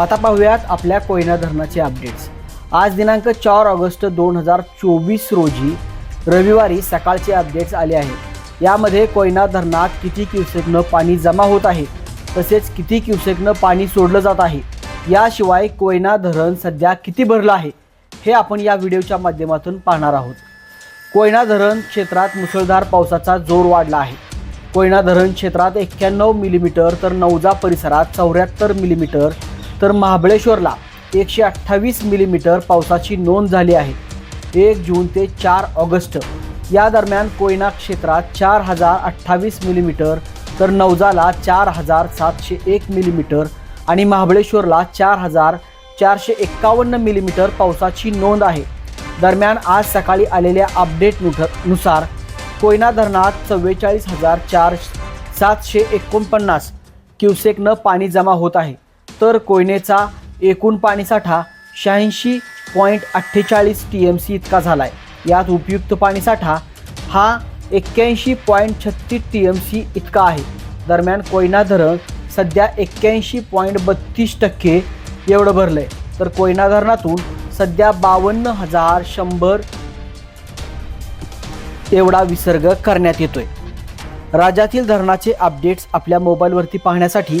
आता पाहूयात आपल्या कोयना धरणाचे अपडेट्स आज दिनांक चार ऑगस्ट दोन हजार चोवीस रोजी रविवारी सकाळचे अपडेट्स आले आहेत. यामध्ये कोयना धरणात किती क्युसेकनं पाणी जमा होत आहे तसेच किती क्युसेकनं पाणी सोडलं जात आहे याशिवाय कोयना धरण सध्या किती भरलं आहे हे आपण या व्हिडिओच्या माध्यमातून पाहणार आहोत. कोयना धरण क्षेत्रात मुसळधार पावसाचा जोर वाढला आहे. कोयना धरण क्षेत्रात एक्क्याण्णव मिलीमीटर तर नवजा परिसरात चौऱ्याहत्तर मिलीमीटर तर महाबळेश्वरला एकशे अठ्ठावीस मिलीमीटर पावसाची नोंद झाली आहे. एक जून ते चार ऑगस्ट. या दरम्यान कोयना क्षेत्रात चार हजार अठ्ठावीस मिलीमीटर तर नवजाला चार हजार सातशे एक मिलीमीटर आणि महाबळेश्वरला चार हजार चारशे एक्कावन्न मिलीमीटर पावसाची नोंद आहे. दरम्यान आज सकाळी आलेल्या अपडेटनुसार कोयना धरणात चव्वेचाळीस हजार चार सातशे एकोणपन्नास क्युसेकनं पाणी जमा होत आहे. तर कोयनेचा एकूण पाणीसाठा शहाऐंशी पॉईंट अठ्ठेचाळीस टी एम सी इतका झाला आहे यात उपयुक्त पाणीसाठा हा एक्क्याऐंशी पॉईंट छत्तीस टी एम सी इतका आहे. दरम्यान कोयना धरण सध्या एक्क्याऐंशी पॉईंट बत्तीस टक्के एवढं भरलं आहे तर कोयना धरणातून सध्या बावन्न हजार शंभर एवढा विसर्ग करण्यात येतोय. राज्यातील धरणाचे अपडेट्स आपल्या मोबाईलवरती पाहण्यासाठी